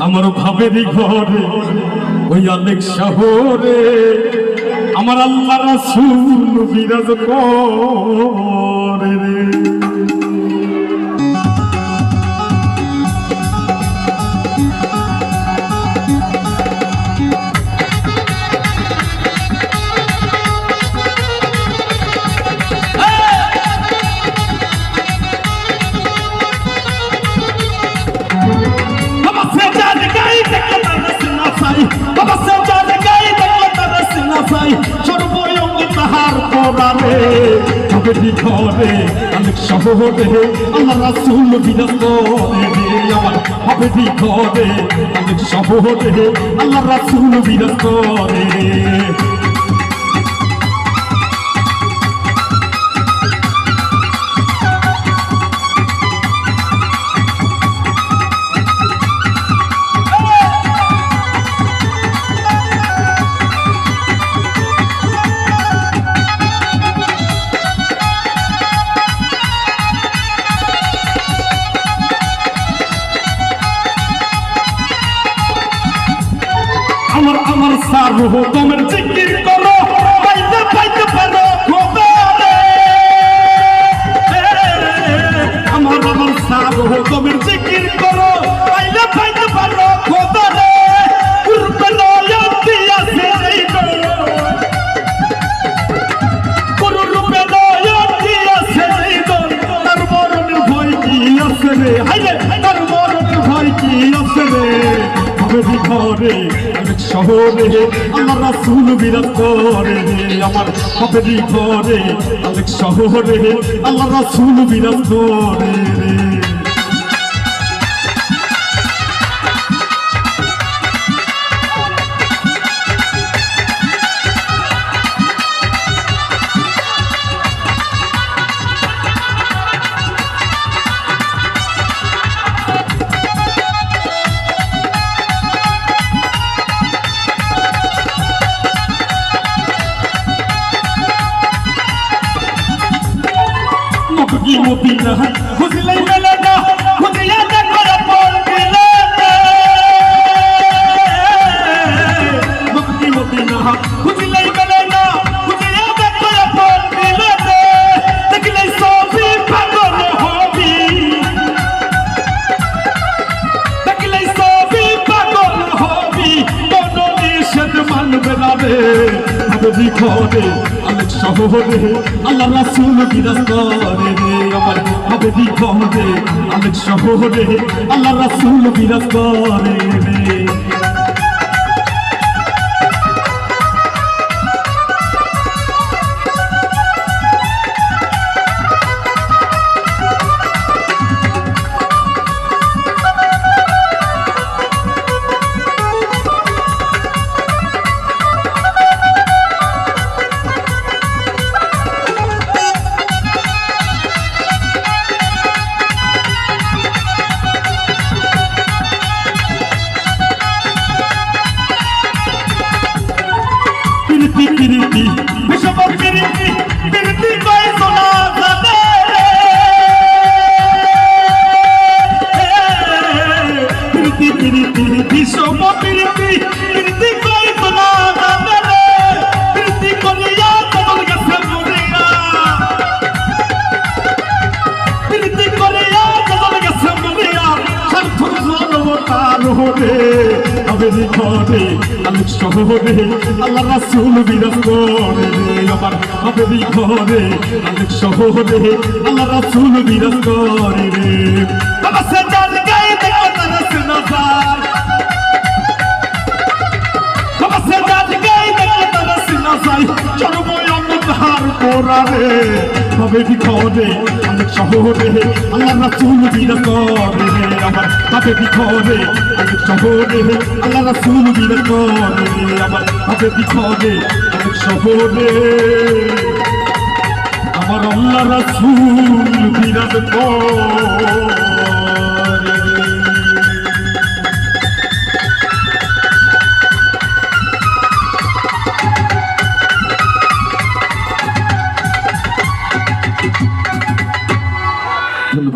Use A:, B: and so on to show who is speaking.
A: আমার ভাবে ঘরে ওই অনেক শহরে আমার আল্লাহ রাসূল বিরাজ করে রে। তবে ঘরে আমি শহরে আল্লাহ রাসূল বিরাজ করে আমার হবে ঘরে অনেক শহরে আমার রাসুল বিরাজ আমার সার হো তোমের জিকির করো পাইতে পাইতে পারো খোদা রে আমার আমার সার হো তোমের জিকির করো। পাইতে পাইতে পারো খোদা রে পূর্বে নয়ন্তি ঘরে অনেক শহরে, আমার রাসুল বিরাজ করে আমার হবে ঘরে। অনেক শহরে, আমার রাসুল বিরাজ করে মদিনা খুঁজলেই মেলে না খুঁজিয়া দেখো পর দিলে মককি মদিনা খুঁজলেই মেলে না খুঁজিয়া দেখো পর দিলে দেখলেই সবই পাগল হবি দেখলেই সবই পাগল হবি কোন নিষেধ মানবে না রে আমি ঘরে অনেক শহরে আল্লাহ রাসুল বিরাজ করে হবে ঘরে অনেক শহরে আল্লাহ রাসুল বিরাজ করে কিরতি কিরতি বিষম কিরতি কিরতি কই সোনা জানে কিরতি কিরতি বিষম কিরতি কিরতি কই জনতার হরে হবে। ঘরে আলোক শহরে আল্লাহ রাসুল বিরাজ করে আমার হবে ঘরে আলোক শহরে আল্লাহ রাসুল বিরাজ করে রে। বাবা, সে জান গায়ে দেখো তারা শোনা বাবা, সে জান গায়ে দেখো তারা শোনা যায় অন্ধকার পোড়ারে হবে ঘরে অনেক শহরে আল্লাহ রাসুল বিরাজ করে রে হাতে কি ঘরে অনেক শহরে আল্লাহ রাসূল বিরাজ করে আমার হাতে কি ঘরে অনেক শহরে আমার আল্লাহ রাসূল বিরাজ করে